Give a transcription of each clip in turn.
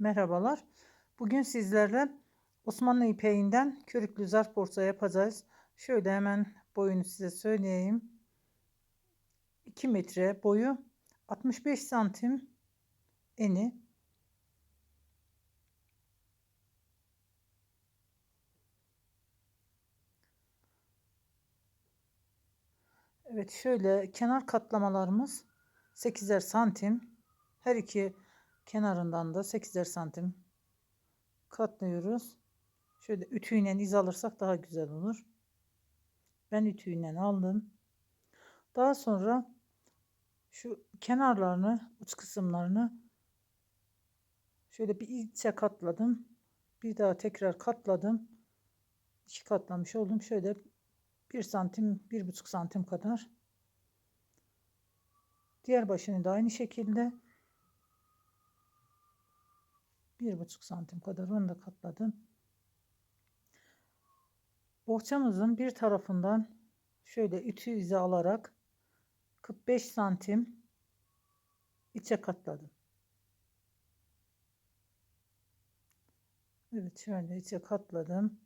Merhabalar. Bugün sizlerle Osmanlı ipeğinden körüklü zarf borsa yapacağız. Şöyle hemen boyunu size söyleyeyim. 2 metre boyu 65 santim eni. Evet şöyle kenar katlamalarımız 8'er santim. Her iki kenarından da 8'er santim katlıyoruz. Şöyle ütüyle iz alırsak daha güzel olur. Ben ütüyle aldım. Daha sonra şu kenarlarını, uç kısımlarını şöyle bir içe katladım. Bir daha tekrar katladım. İki katlamış oldum. Şöyle bir santim, bir buçuk santim kadar. Diğer başını da aynı şekilde bir buçuk santim kadar onu da katladım. Bohçamızın bir tarafından şöyle ütü izi alarak 45 santim içe katladım. Evet şöyle içe katladım.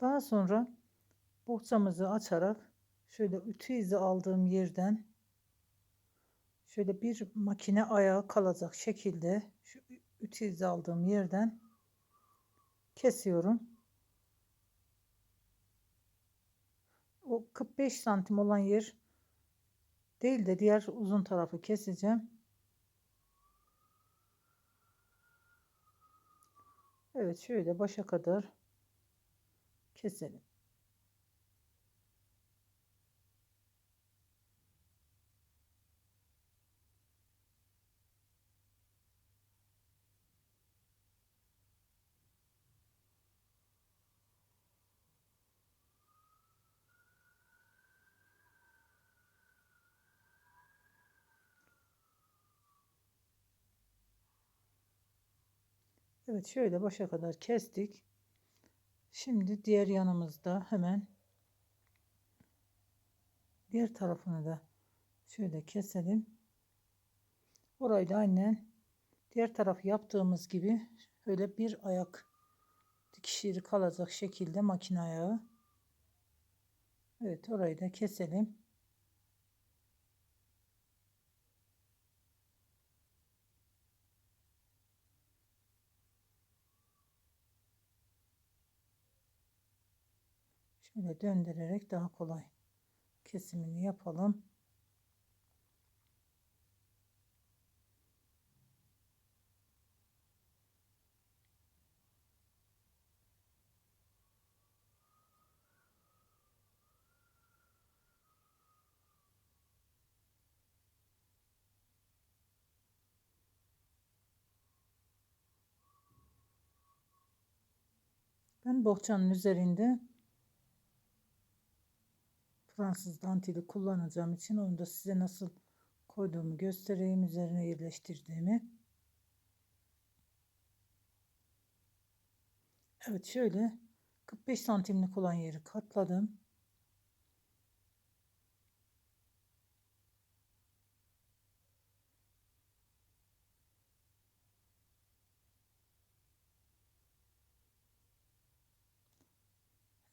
Daha sonra bohçamızı açarak şöyle ütü izi aldığım yerden şöyle bir makine ayağı kalacak şekilde şu ütü izi aldığım yerden kesiyorum. O 45 santim olan yer değil de diğer uzun tarafı keseceğim. Evet şöyle başa kadar keselim. Evet şöyle başa kadar kestik. Şimdi diğer yanımızda hemen diğer tarafını da şöyle keselim. Orayı da aynen diğer tarafı yaptığımız gibi böyle bir ayak dikiş kalacak şekilde makine ayağı. Evet orayı da keselim. Şöyle döndürerek daha kolay kesimini yapalım. Ben bohçanın üzerinde Fransız danteli kullanacağım için onu da size nasıl koyduğumu göstereyim. Üzerine yerleştirdiğimi. Evet şöyle 45 santimlik olan yeri katladım.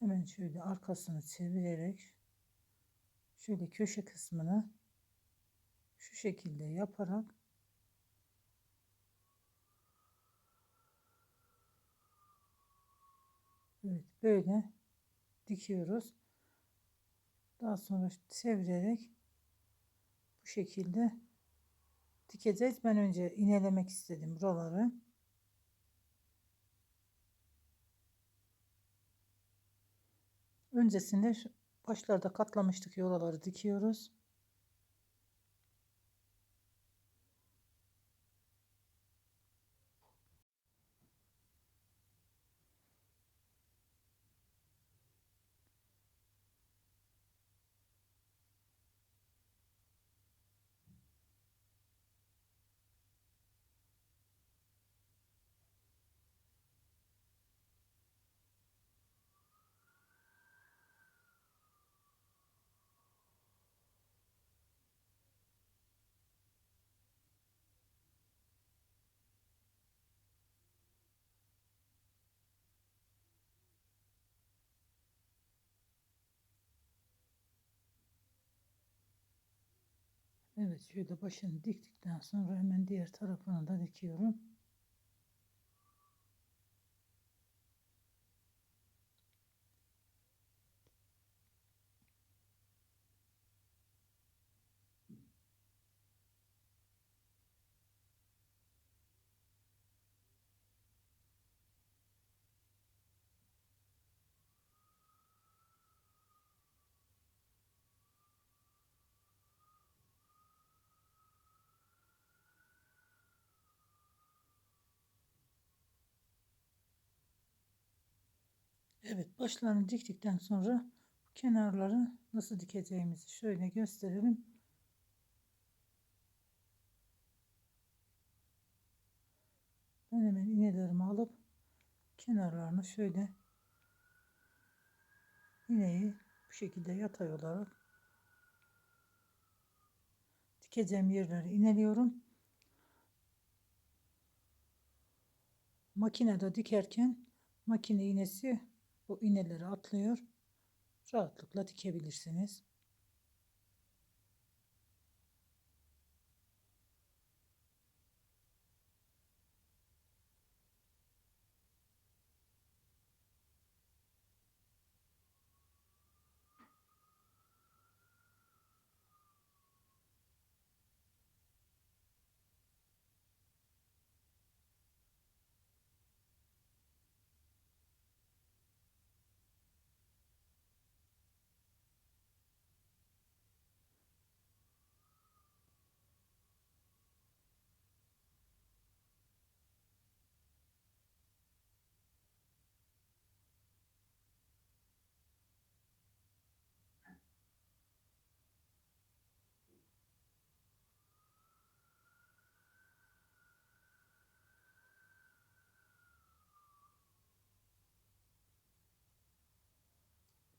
Hemen şöyle arkasını çevirerek şöyle köşe kısmını şu şekilde yaparak Evet böyle dikiyoruz. Daha sonra çevirerek bu şekilde dikeceğiz. Ben önce inelemek istedim buraları. Öncesinde başlarda katlamıştık yoraları dikiyoruz. Evet şöyle başını diktikten sonra hemen diğer tarafını da dikiyorum. Evet başlarını diktikten sonra kenarları nasıl dikeceğimizi şöyle gösterelim. Ben hemen iğnelerimi alıp kenarlarını şöyle iğneyi bu şekilde yatay olarak dikeceğim yerleri ineliyorum. Makinede dikerken makine iğnesi bu iğneleri atlıyor. Rahatlıkla dikebilirsiniz.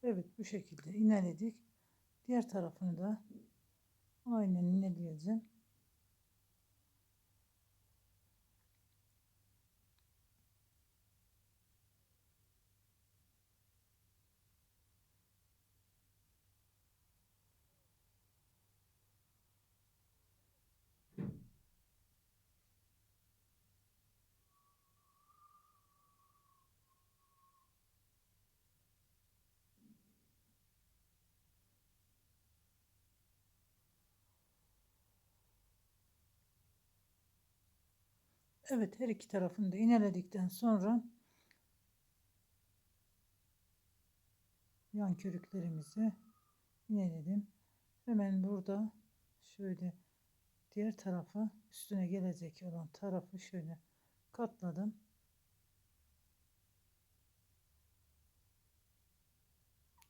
Evet bu şekilde ineledik. Diğer tarafını da aynen ineleyeceğim. Evet her iki tarafını da ineledikten sonra yan körüklerimizi ineledim. Hemen burada şöyle diğer tarafa üstüne gelecek olan tarafı şöyle katladım.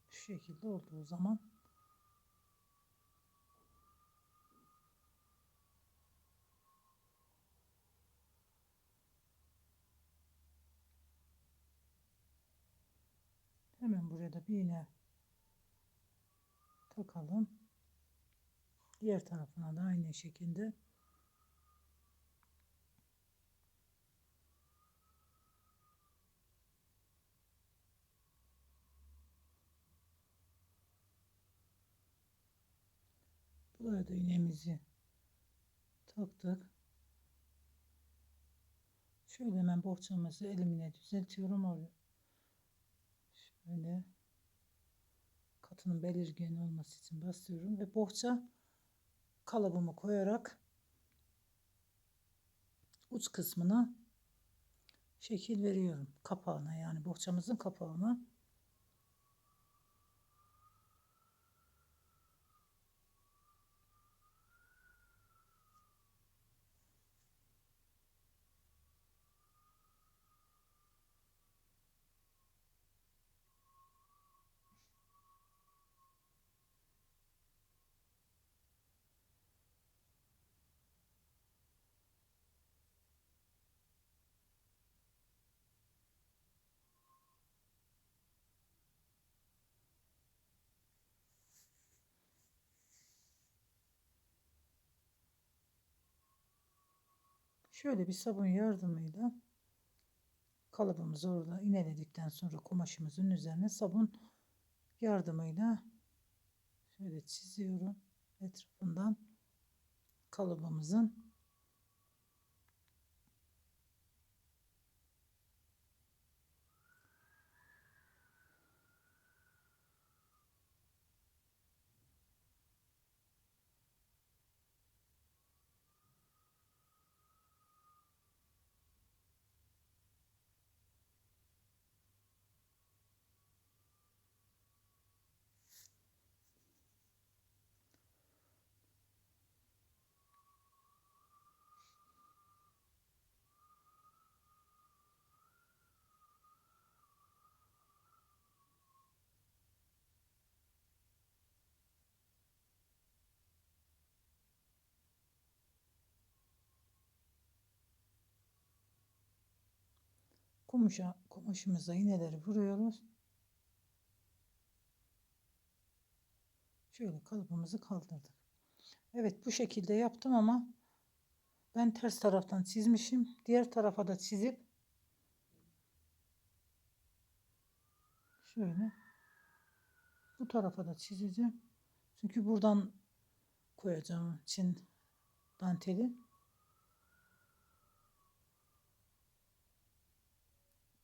Şu şekilde olduğu zaman Hemen buraya da bir iğne takalım. Diğer tarafına da aynı şekilde. Buraya da iğnemizi taktık. Şöyle hemen bohçamızı elimine düzeltiyorum Şöyle katının belirgin olması için basıyorum ve bohça kalıbımı koyarak uç kısmına şekil veriyorum. Kapağına yani bohçamızın kapağına. Şöyle bir sabun yardımıyla kalıbımızı orada ineledikten sonra kumaşımızın üzerine sabun yardımıyla şöyle çiziyorum etrafından kalıbımızın. Kumaşa, kumaşımıza iğneleri vuruyoruz. Şöyle kalıbımızı kaldırdık. Evet bu şekilde yaptım ama ben ters taraftan çizmişim. Diğer tarafa da çizip şöyle bu tarafa da çizeceğim. Çünkü buradan koyacağım için danteli.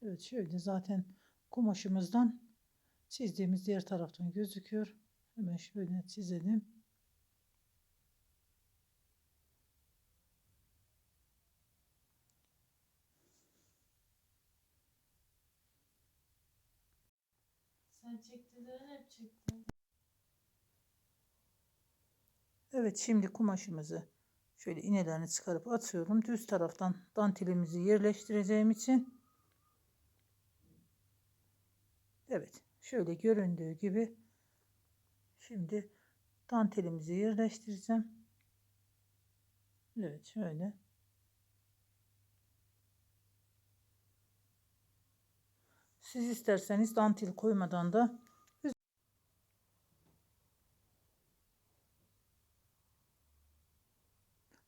Evet şöyle zaten kumaşımızdan çizdiğimiz diğer taraftan gözüküyor. Hemen şöyle çizelim. Sen çektilerini hep çektin. Evet şimdi kumaşımızı şöyle iğnelerini çıkarıp atıyorum. Düz taraftan dantelimizi yerleştireceğim için. Evet şöyle göründüğü gibi şimdi dantelimizi yerleştireceğim. Evet şöyle. Siz isterseniz dantel koymadan da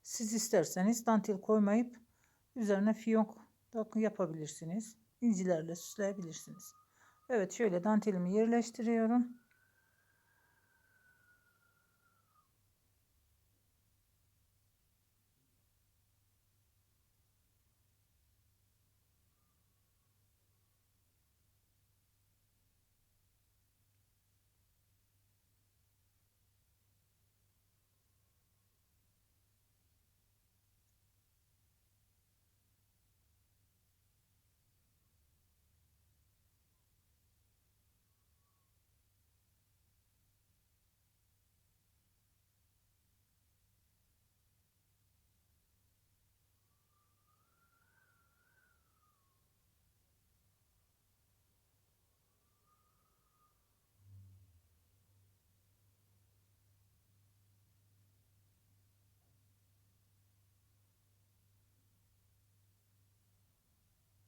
Siz isterseniz dantel koymayıp üzerine fiyonk da yapabilirsiniz. İncilerle süsleyebilirsiniz. Evet şöyle dantelimi yerleştiriyorum.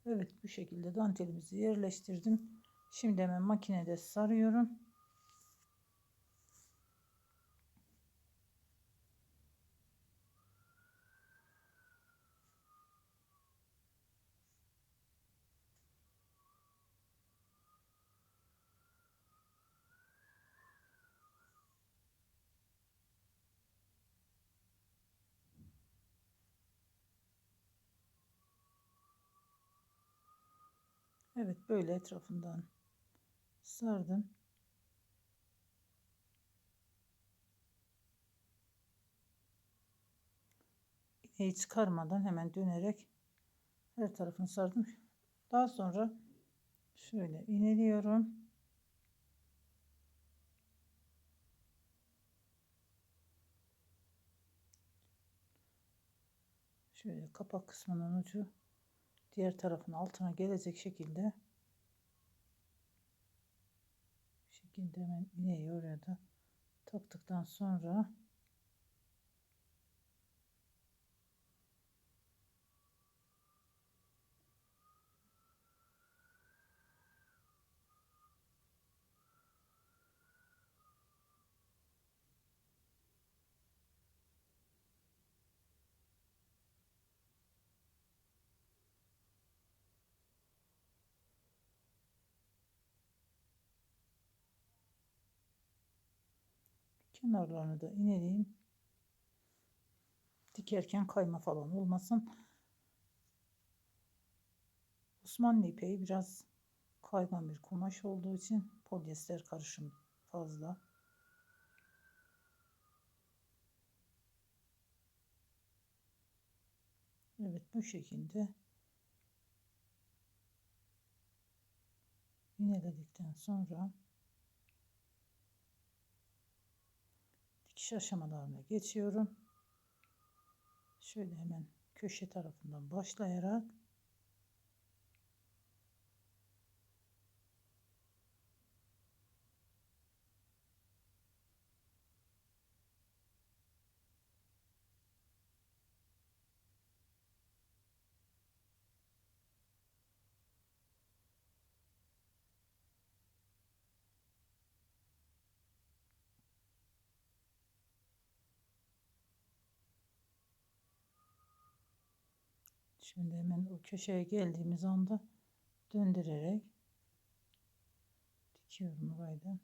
Evet bu şekilde dantelimizi yerleştirdim. Şimdi hemen makinede sarıyorum. Evet böyle etrafından sardım. İğneyi çıkarmadan hemen dönerek her tarafını sardım. Daha sonra şöyle iğneliyorum. Şöyle kapak kısmının ucu diğer tarafın altına gelecek şekilde şekilde hemen iğneyi oraya da taktıktan sonra kenarlarını da ineleyeyim. dikerken kayma falan olmasın. Osmanlı ipeği biraz kaygan bir kumaş olduğu için polyester karışım fazla. Evet bu şekilde ineledikten sonra dikiş aşamalarına geçiyorum. Şöyle hemen köşe tarafından başlayarak Şimdi hemen o köşeye geldiğimiz anda döndürerek dikiyorum orayı da.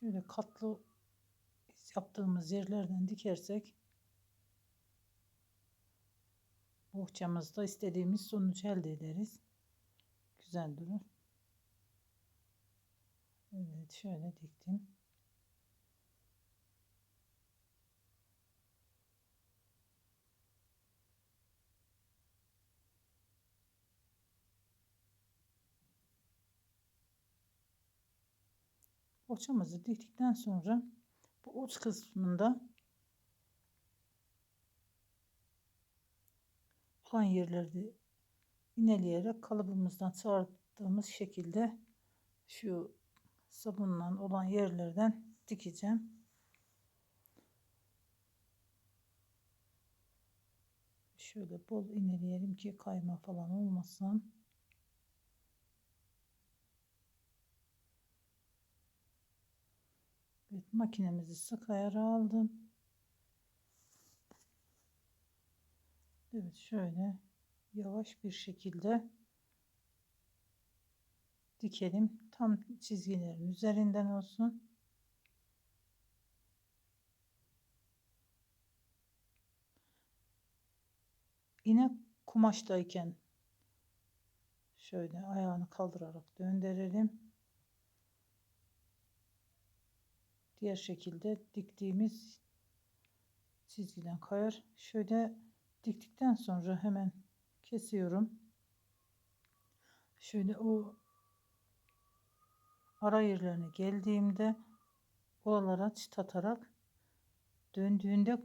Şöyle katlı yaptığımız yerlerden dikersek bohçamızda istediğimiz sonuç elde ederiz. Güzel durur. Evet şöyle diktim. Bohçamızı diktikten sonra bu uç kısmında olan yerlerde ineleyerek kalıbımızdan çıkardığımız şekilde şu sabunla olan yerlerden dikeceğim. Şöyle bol ineleyelim ki kayma falan olmasın. Evet, makinemizi sık ayara aldım. Evet şöyle yavaş bir şekilde dikelim. Tam çizgilerin üzerinden olsun. Yine kumaştayken şöyle ayağını kaldırarak döndürelim. Diğer şekilde diktiğimiz çizgiden kayar. Şöyle diktikten sonra hemen kesiyorum. Şöyle o ara yerlerine geldiğimde oralara çıt atarak döndüğünde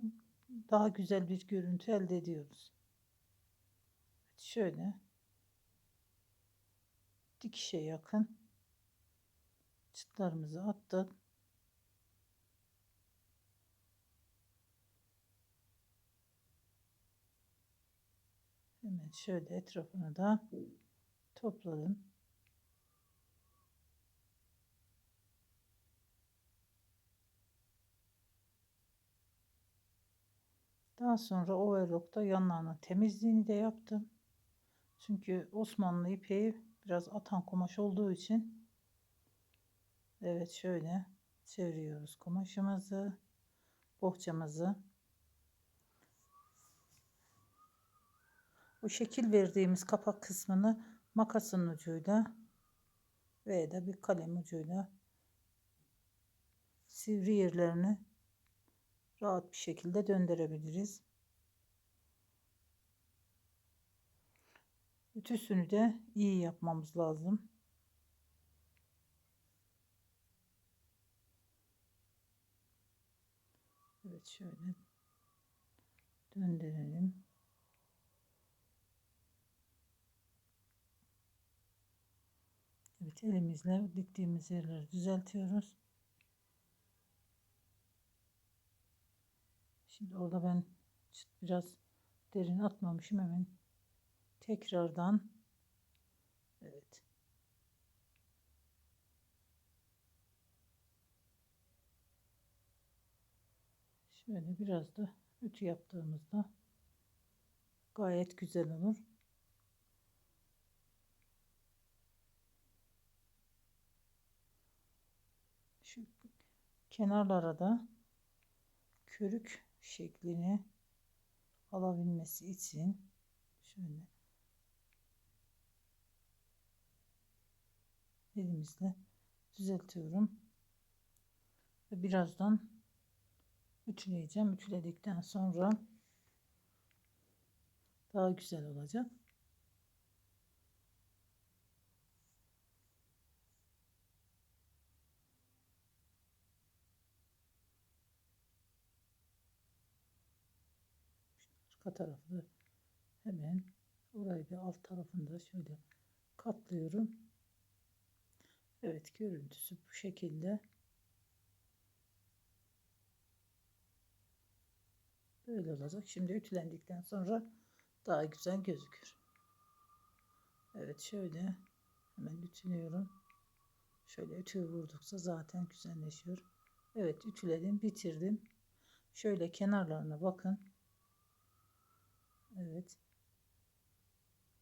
daha güzel bir görüntü elde ediyoruz. Şöyle dikişe yakın çıtlarımızı attık. Hemen şöyle etrafını da topladım. Daha sonra overlock'ta yanlarının temizliğini de yaptım. Çünkü Osmanlı ipeği biraz atan kumaş olduğu için evet şöyle çeviriyoruz kumaşımızı, bohçamızı. Bu şekil verdiğimiz kapak kısmını makasın ucuyla veya da bir kalem ucuyla sivri yerlerini rahat bir şekilde döndürebiliriz. Ütüsünü de iyi yapmamız lazım. Evet şöyle döndürelim. Evet elimizle diktiğimiz yerleri düzeltiyoruz. Şimdi orada ben biraz derin atmamışım hemen tekrardan evet şöyle biraz da ütü yaptığımızda gayet güzel olur. Şu kenarlara da körük şeklini alabilmesi için şöyle elimizle düzeltiyorum ve birazdan ütüleyeceğim. Ütüledikten sonra daha güzel olacak. Arka tarafı hemen orayı bir alt tarafında şöyle katlıyorum. Evet görüntüsü bu şekilde. Böyle olacak. Şimdi ütülendikten sonra daha güzel gözükür. Evet şöyle hemen ütülüyorum. Şöyle ütüyü vurdukça zaten güzelleşiyor. Evet ütüledim bitirdim. Şöyle kenarlarına bakın. Evet.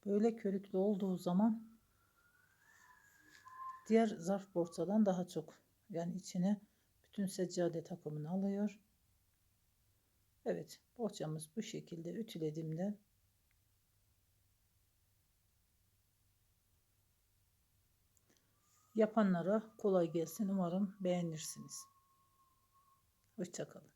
Böyle körüklü olduğu zaman diğer zarf borsadan daha çok yani içine bütün seccade takımını alıyor. Evet bohçamız bu şekilde ütülediğimde yapanlara kolay gelsin. Umarım beğenirsiniz. Hoşçakalın.